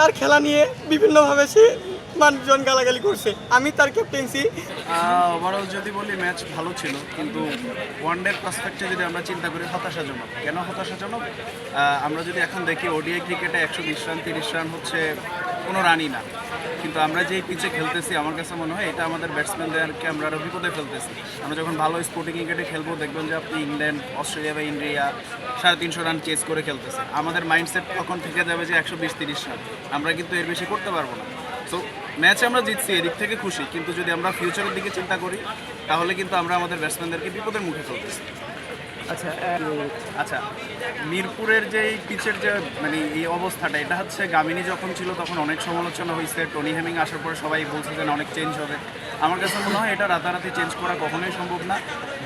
তার খেলা নিয়ে বিভিন্নভাবে সে মানুষজন গালাগালি করছে। আমি তার ক্যাপ্টেন্সি ওভারঅল যদি বলি ম্যাচ ভালো ছিল, কিন্তু ওয়ানডের পার্সপেক্টে যদি আমরা চিন্তা করি, হতাশাজনক। কেন হতাশাজনক? আমরা যদি এখন দেখি ওডিআই ক্রিকেটে একশো বিশ রান তিরিশ রান হচ্ছে কোনো রানই না। কিন্তু আমরা যেই পিচে খেলতেছি, আমার কাছে মনে হয় এটা আমাদের ব্যাটসম্যানদেরকে আমরা আরও বিপদে ফেলতেছি। আমরা যখন ভালো স্পোর্টিং ক্রিকেটে খেলব, দেখবেন যে আপনি ইংল্যান্ড অস্ট্রেলিয়া বা ইন্ডিয়া সাড়ে তিনশো রান চেস করে খেলতেছে আমাদের মাইন্ডসেট তখন থেকে যাবে যে একশো বিশ তিরিশ রান আমরা কিন্তু এর বেশি করতে পারব না। সো ম্যাচে আমরা জিতছি, এদিক থেকে খুশি। কিন্তু যদি আমরা ফিউচারের দিকে চিন্তা করি, তাহলে কিন্তু আমরা আমাদের ব্যাটসম্যানদেরকে বিপদের মুখে ফেলতেছি। আচ্ছা আচ্ছা মিরপুরের যে পিচের যে মানে এই অবস্থাটা, এটা হচ্ছে গামিনী যখন ছিল তখন অনেক সমালোচনা হয়েছে। টনি হ্যামিং আসার পরে সবাই বলছে যে অনেক চেঞ্জ হবে। আমার কাছে মনে হয় এটা রাতারাতি চেঞ্জ করা কখনোই সম্ভব না।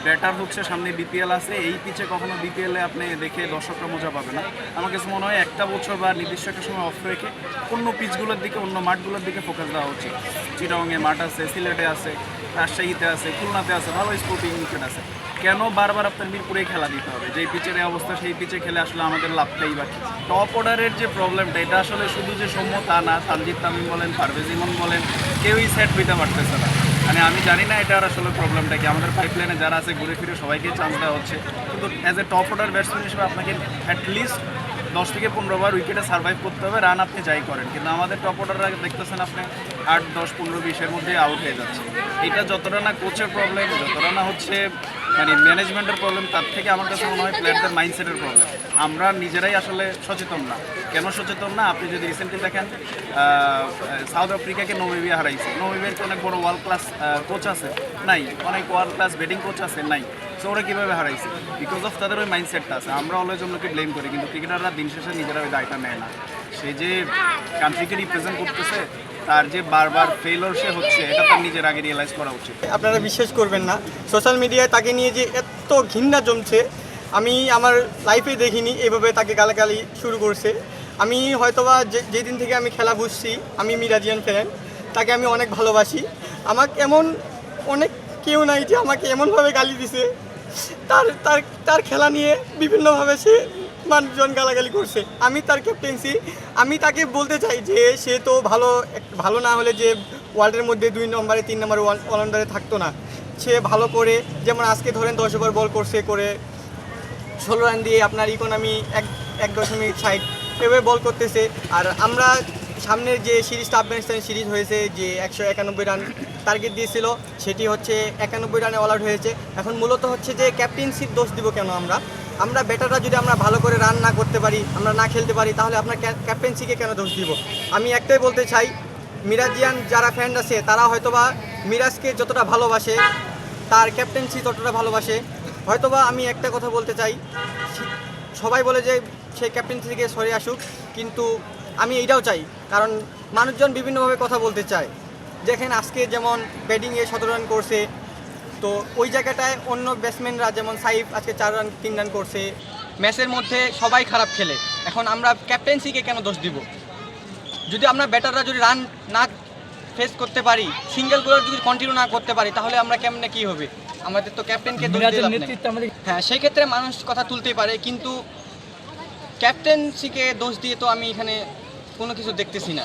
ব্যাটার হচ্ছে সামনে বিপিএল আছে, এই পিচে কখনো বিপিএলে আপনি দেখে দর্শকরা মজা পাবে না। আমার কাছে মনে হয় একটা বছর বা নির্দিষ্ট একটা সময় অফ রেখে অন্য পিচগুলোর দিকে, অন্য মাঠগুলোর দিকে ফোকাস দেওয়া উচিত। চিটাংয়ে মাঠ আছে, সিলেটে আছে, রাজশাহীতে আছে, খুলনাতে আছে, ভালো স্পোর্টিং উইকেট আছে। কেন বারবার আপনার মিরপুরে খেলা দিতে হবে? যেই পিচের অবস্থা, সেই পিচে খেলে আসলে আমাদের লাভটাই বাকি টপ অর্ডারের যে প্রবলেমটা এটা আসলে শুধু যে সৌম্য তা না তানজিদ তামিম বলেন, পারভেজ ইমন বলেন, কেউই সেট হইতে পারতেছে না। মানে আমি জানি না এটার আসলে প্রবলেমটা কি। আমাদের পাইপলাইনে যারা আছে, ঘুরে ফিরে সবাইকে চান্স দেওয়া হচ্ছে। কিন্তু as a top order batsman হিসেবে আপনাকে অ্যাটলিস্ট দশ থেকে পনেরো বার উইকেটে সার্ভাইভ করতে হবে রান আপনি যাই করেন। কিন্তু আমাদের টপ অর্ডাররা দেখতেছেন আপনি, আট, দশ, পনেরো, বিশের মধ্যে আউট হয়ে যাচ্ছে। এটা যতটা না কোচের প্রবলেম যতটা না হচ্ছে মানে ম্যানেজমেন্টের প্রবলেম তার থেকে আমার কাছে মনে হয় প্লেয়ারদের মাইন্ডসেটের প্রবলেম আমরা নিজেরাই আসলে সচেতন না। কেন সচেতন না? আপনি যদি রিসেন্টলি দেখেন সাউথ আফ্রিকাকে নমিবিয়া হারাইছে। নমিবিয়ার অনেক বড় ওয়ার্ল্ড ক্লাস কোচ আছে? নাই। অনেক ওয়ার্ল্ড ক্লাস ব্যাটিং কোচ আছে? নাই। সো ওরা কীভাবে হারাইছে? বিকজ অফ তাদের ওই মাইন্ডসেটটা আছে। আমরা অলওয়েজ অন্যকে ব্লেম করি, কিন্তু ক্রিকেটাররা দিন শেষে নিজেরা ওই দায়টা নেয় না। সে যে কান্ট্রিকে রিপ্রেজেন্ট করতেছে তার যে বারবার ফেলর সে হচ্ছে, এটা তার নিজের আগে রিয়েলাইজ করা উচিত। আপনারা বিশ্বাস করবেন না সোশ্যাল মিডিয়ায় তাকে নিয়ে যে এত ঘৃণা জমছে, আমি আমার লাইফে দেখিনি, এভাবে তাকে গালাগালি শুরু করছে। আমি হয়তোবা যে, যেদিন থেকে আমি খেলা বুঝছি, আমি মিরাজিয়ান ফ্যান তাকে আমি অনেক ভালোবাসি। আমাকে এমন অনেক কেউ নাই যে আমাকে এমনভাবে গালি দিছে। তার তার তার খেলা নিয়ে বিভিন্নভাবে সে মানুষজন গালাগালি করছে। আমি তার ক্যাপ্টেন্সি আমি তাকে বলতে চাই যে সে তো ভালো ভালো না হলে যে ওয়ার্ল্ডের মধ্যে দুই নম্বরে, তিন নম্বরে অলরাউন্ডারে থাকতো না। সে ভালো করে, যেমন আজকে ধরেন দশ ওভার বল করছে করে ষোলো রান দিয়ে আপনার ইকোনমি এক এক দশমিক ষাট এভাবে বল করতেছে। আর আমরা সামনের যে সিরিজটা আফগানিস্তান সিরিজ হয়েছে, যে একশো একানব্বই রান টার্গেট দিয়েছিল, সেটি হচ্ছে একানব্বই রানে অল আউট হয়েছে। এখন মূলত হচ্ছে যে ক্যাপ্টেন্সির দোষ দিব কেন আমরা? আমরা ব্যাটাররা যদি আমরা ভালো করে রান না করতে পারি, আমরা না খেলতে পারি, তাহলে আপনার ক্যাপ্টেন্সিকে কেন দোষ দিব? আমি একটাই বলতে চাই, মিরাজিয়ান যারা ফ্যান আছে, তারা হয়তোবা মিরাজকে যতটা ভালোবাসে, তার ক্যাপ্টেন্সি ততটা ভালোবাসে। হয়তোবা আমি একটা কথা বলতে চাই, সবাই বলে যে সে ক্যাপ্টেন্সি থেকে সরে আসুক, কিন্তু আমি এইটাও চাই, কারণ মানুষজন বিভিন্নভাবে কথা বলতে চায়। দেখেন আজকে যেমন ব্যাটিংয়ে সতেরো রান করছে তো ওই জায়গাটায় অন্য ব্যাটসম্যানরা যেমন সাইফ আজকে চার রান তিন রান করছে ম্যাচের মধ্যে সবাই খারাপ খেলে। এখন আমরা ক্যাপ্টেন্সিকে কেন দোষ দিব? যদি আমরা ব্যাটাররা যদি রান না ফেস করতে পারি সিঙ্গেল সিঙ্গেলগুলো যদি কন্টিনিউ না করতে পারি তাহলে আমরা কেমনে কি হবে? আমাদের তো ক্যাপ্টেনকে। হ্যাঁ সেই ক্ষেত্রে মানুষ কথা তুলতে পারে কিন্তু ক্যাপ্টেন্সিকে দোষ দিয়ে তো আমি এখানে কোনো কিছু দেখতেছি না।